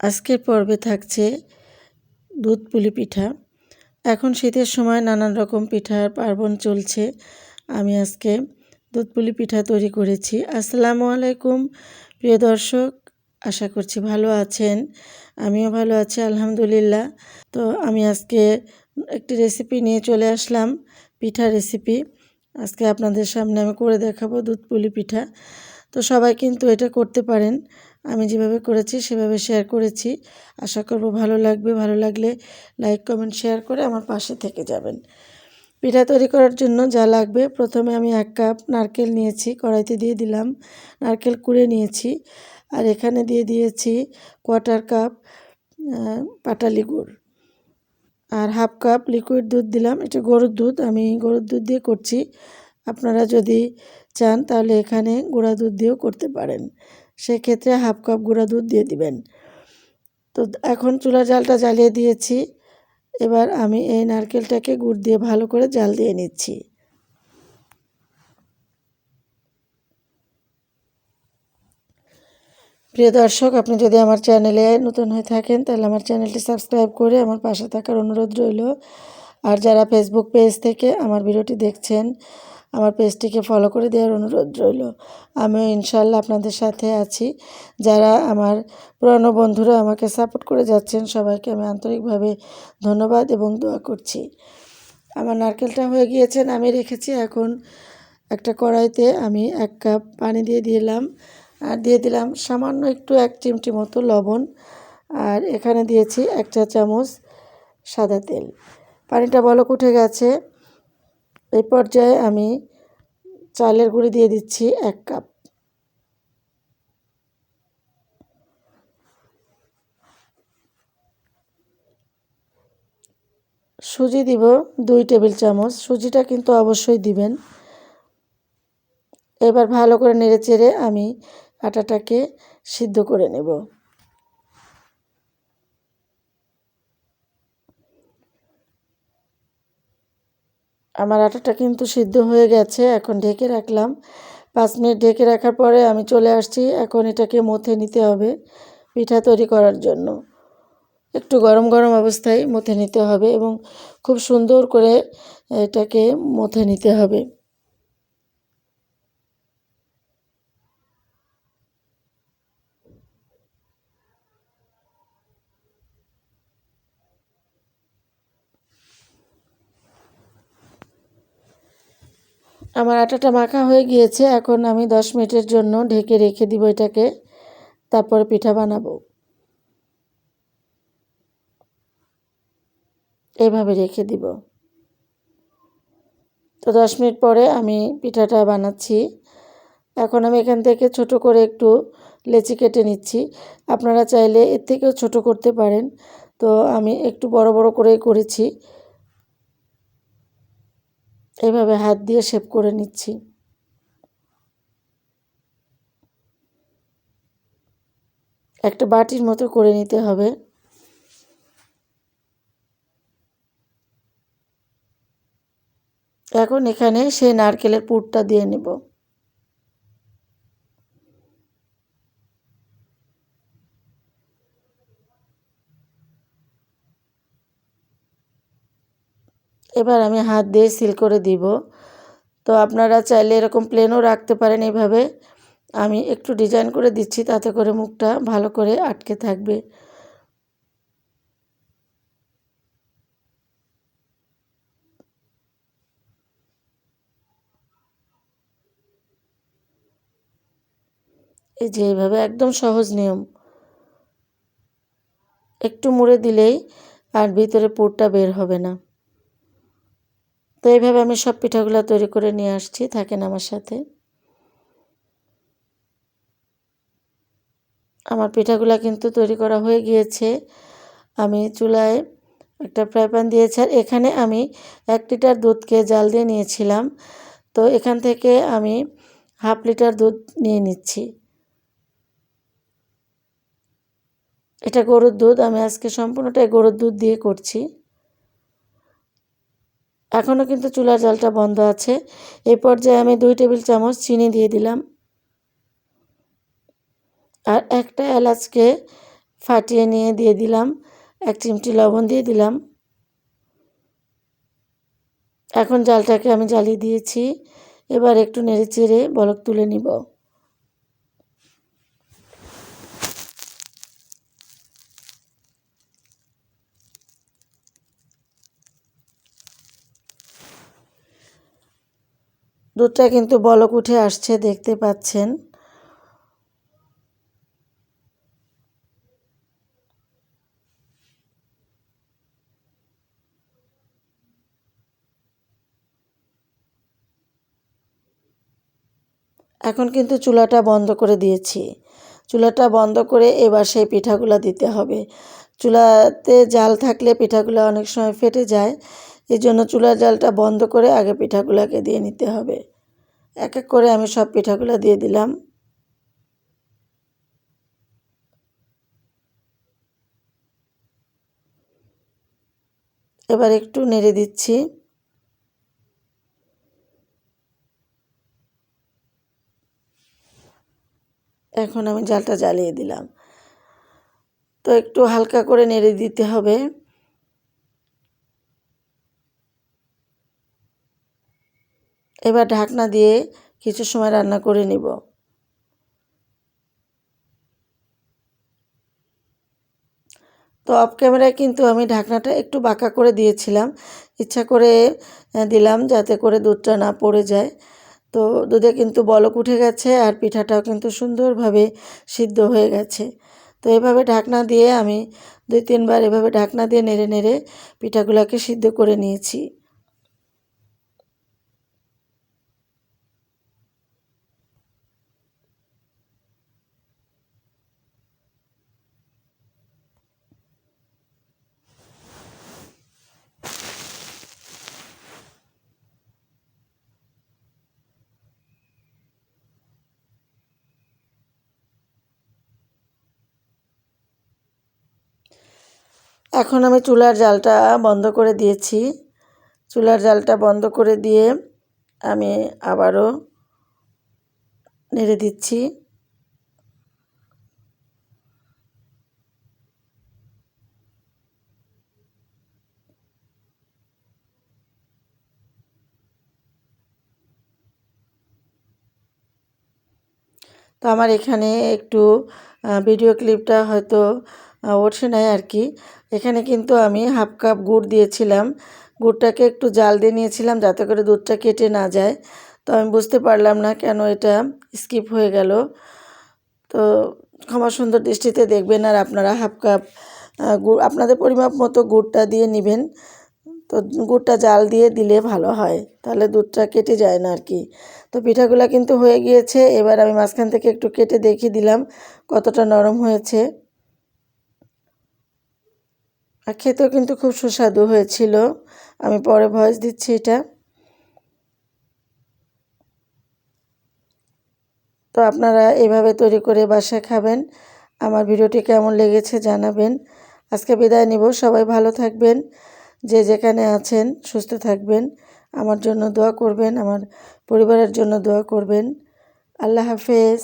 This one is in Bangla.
আজকের পর্বে থাকছে দুধ পুলি পিঠা। এখন শীতের সময় নানান রকম পিঠার পার্বণ চলছে। আমি আজকে দুধ পুলি পিঠা তৈরি করেছি। আসসালামু আলাইকুম, প্রিয় দর্শক, আশা করছি ভালো আছেন। আমিও ভালো আছি, আলহামদুলিল্লাহ। তো আমি আজকে একটি রেসিপি নিয়ে চলে আসলাম, পিঠা রেসিপি। আজকে আপনাদের সামনে আমি করে দেখাবো দুধ পুলি পিঠা। তো সবাই কিন্তু এটা করতে পারেন। আমি যেভাবে করেছি, সেভাবে শেয়ার করেছি। আশা করব ভালো লাগবে। ভালো লাগলে লাইক কমেন্ট শেয়ার করে আমার পাশে থেকে যাবেন। পিঠা তৈরি করার জন্য যা লাগবে, প্রথমে আমি এক কাপ নারকেল নিয়েছি, কড়াইতে দিয়ে দিলাম। নারকেল কুড়ে নিয়েছি। আর এখানে দিয়ে দিয়েছি কোয়ার্টার কাপ পাটালি গুড় আর হাফ কাপ লিকুইড দুধ দিলাম। এটা গরুর দুধ, আমি গরুর দুধ দিয়ে করছি। আপনারা যদি চান তাহলে এখানে গুঁড়া দুধ দিয়েও করতে পারেন। সেক্ষেত্রে হাফ কাপ গুঁড়া দুধ দিয়ে দিবেন। তো এখন চুলার জালটা জ্বালিয়ে দিয়েছি। এবার আমি এই নারকেলটাকে গুড় দিয়ে ভালো করে জাল দিয়ে নিচ্ছি। প্রিয় দর্শক, আপনি যদি আমার চ্যানেলে নতুন হয়ে থাকেন, তাহলে আমার চ্যানেলটি সাবস্ক্রাইব করে আমার পাশে থাকার অনুরোধ রইল। আর যারা ফেসবুক পেজ থেকে আমার ভিডিওটি দেখছেন আমার পেজটিকে ফলো করে দেওয়ার অনুরোধ রইল। আমিও ইনশাল্লাহ আপনাদের সাথে আছি। যারা আমার পুরানো বন্ধুরা আমাকে সাপোর্ট করে যাচ্ছেন, সবাইকে আমি আন্তরিকভাবে ধন্যবাদ এবং দোয়া করছি। আমার নারকেলটা হয়ে গিয়েছেন আমি রেখেছি। এখন একটা কড়াইতে আমি এক কাপ পানি দিয়ে দিলাম। আর দিয়ে দিলাম সামান্য একটু এক চিমটি মতো লবণ। আর এখানে দিয়েছি একটা চামচ সাদা তেল। পানিটা বলক উঠে গেছে। এই পর্যায়ে আমি চালের গুঁড়ি দিয়ে দিচ্ছি এক কাপ। সুজি দিব দুই টেবিল চামচ। সুজিটা কিন্তু অবশ্যই দিবেন। এবার ভালো করে নেড়ে চেড়ে আমি আটাটাকে সিদ্ধ করে নেব। আমার আটাটা কিন্তু সিদ্ধ হয়ে গেছে, এখন ঢেকে রাখলাম। পাঁচ মিনিট ঢেকে রাখার পরে আমি চলে আসছি, এখন এটাকে মথে নিতে হবে পিঠা তৈরি করার জন্য। একটু গরম গরম অবস্থায় মথে নিতে হবে এবং খুব সুন্দর করে এটাকে মথে নিতে হবে। আমার আটাটা মাখা হয়ে গিয়েছে, এখন আমি দশ মিনিটের জন্য ঢেকে রেখে দিব এটাকে, তারপরে পিঠা বানাবো। এইভাবে রেখে দিব। তো দশ মিনিট পরে আমি পিঠাটা বানাচ্ছি। এখন আমি এখান থেকে ছোট করে একটু লেচি কেটে নিচ্ছি। আপনারা চাইলে এর থেকেও ছোট করতে পারেন। তো আমি একটু বড় বড় করেই করেছি। এভাবে হাত দিয়ে শেপ করে নিচ্ছি। একটা বাটির মতো করে নিতে হবে। এখন এখানে সেই নারকেলের পুরটা দিয়ে নেব। এবার আমি হাত দিয়ে সিল করে দিব। তো আপনারা চাইলে এরকম প্লেনও রাখতে পারেন এইভাবে আমি একটু ডিজাইন করে দিচ্ছি, তাতে করে মুখটা ভালো করে আটকে থাকবে। এই যে এইভাবে একদম সহজ নিয়ম। একটু মুড়ে দিলেই আর ভিতরে পুরটা বের হবে না। তো এইভাবে আমি সব পিঠাগুলো তৈরি করে নিয়ে আসছি, থাকেন আমার সাথে। আমার পিঠাগুলো কিন্তু তৈরি করা হয়ে গিয়েছে। আমি চুলায় একটা ফ্রাই প্যান দিয়েছি আর এখানে আমি এক লিটার দুধকে জাল দিয়ে নিয়েছিলাম। তো এখান থেকে আমি হাফ লিটার দুধ নিয়ে নিচ্ছি। এটা গরুর দুধ, আমি আজকে সম্পূর্ণটাই গরুর দুধ দিয়ে করছি। এখনও কিন্তু চুলার জালটা বন্ধ আছে। এই পর্যায়ে আমি দুই টেবিল চামচ চিনি দিয়ে দিলাম। আর একটা এলাচকে ফাটিয়ে নিয়ে দিয়ে দিলাম। এক চিমটি লবণ দিয়ে দিলাম। এখন জালটাকে আমি জ্বালিয়ে দিয়েছি। এবার একটু নেড়ে চেড়ে বলক তুলে নিব। দুধটা কিন্তু বলক উঠে আসছে, দেখতে পাচ্ছেন। এখন কিন্তু চুলাটা বন্ধ করে দিয়েছি। চুলাটা বন্ধ করে এবার সেই পিঠাগুলো দিতে হবে। চুলাতে জাল থাকলে পিঠাগুলো অনেক সময় ফেটে যায়। এই জন্য চুলার জালটা বন্ধ করে আগে পিঠাগুলোকে দিয়ে নিতে হবে। এক এক করে আমি সব পিঠাগুলো দিয়ে দিলাম। এবার একটু নেড়ে দিচ্ছি। এখন আমি জালটা জ্বালিয়ে দিলাম। তো একটু হালকা করে নেড়ে দিতে হবে। এবার ঢাকনা দিয়ে কিছু সময় রান্না করে নিব। তো অফ ক্যামেরায় কিন্তু আমি ঢাকনাটা একটু বাঁকা করে দিয়েছিলাম। ইচ্ছা করে দিলাম যাতে করে দুধটা না পড়ে যায়। তো দুধে কিন্তু বলক উঠে গেছে আর পিঠাটাও কিন্তু সুন্দরভাবে সিদ্ধ হয়ে গেছে। তো এভাবে ঢাকনা দিয়ে আমি দুই তিনবার এভাবে ঢাকনা দিয়ে নেড়ে নেড়ে পিঠাগুলোকে সিদ্ধ করে নিয়েছি। এখন আমি চুলার জালটা বন্ধ করে দিয়েছি। চুলার জালটা বন্ধ করে দিয়ে আমি আবারও নেড়ে দিচ্ছি। তো আমার এখানে একটু ভিডিও ক্লিপটা হয়তো ওঠে নাই আর কি এখানে কিন্তু আমি হাফ কাপ গুড় দিয়েছিলাম। গুড়টাকে একটু জাল দিয়ে নিয়েছিলাম যাতে করে দুধটা কেটে না যায়। তো আমি বুঝতে পারলাম না কেন এটা স্কিপ হয়ে গেল। তো ক্ষমা সুন্দর দৃষ্টিতে দেখবেন আর আপনারা হাফ কাপ গুড়, আপনাদের পরিমাপ মতো গুড়টা দিয়ে নেবেন। তো গুড়টা জাল দিয়ে দিলে ভালো হয়। তাহলে দুধটা কেটে যায় না আর কি তো পিঠাগুলো কিন্তু হয়ে গিয়েছে। এবার আমি মাঝখান থেকে একটু কেটে দেখিয়ে দিলাম কতটা নরম হয়েছে। আর খেতেও কিন্তু খুব সুস্বাদু হয়েছিল। আমি পরে ভয়েস দিচ্ছি এটা। তো আপনারা এভাবে তৈরি করে বাসায় খাবেন। আমার ভিডিওটি কেমন লেগেছে জানাবেন। আজকে বিদায় নিব। সবাই ভালো থাকবেন। যে যেখানে আছেন, সুস্থ থাকবেন। আমার জন্য দোয়া করবেন, আমার পরিবারের জন্য দোয়া করবেন। আল্লাহ হাফেজ।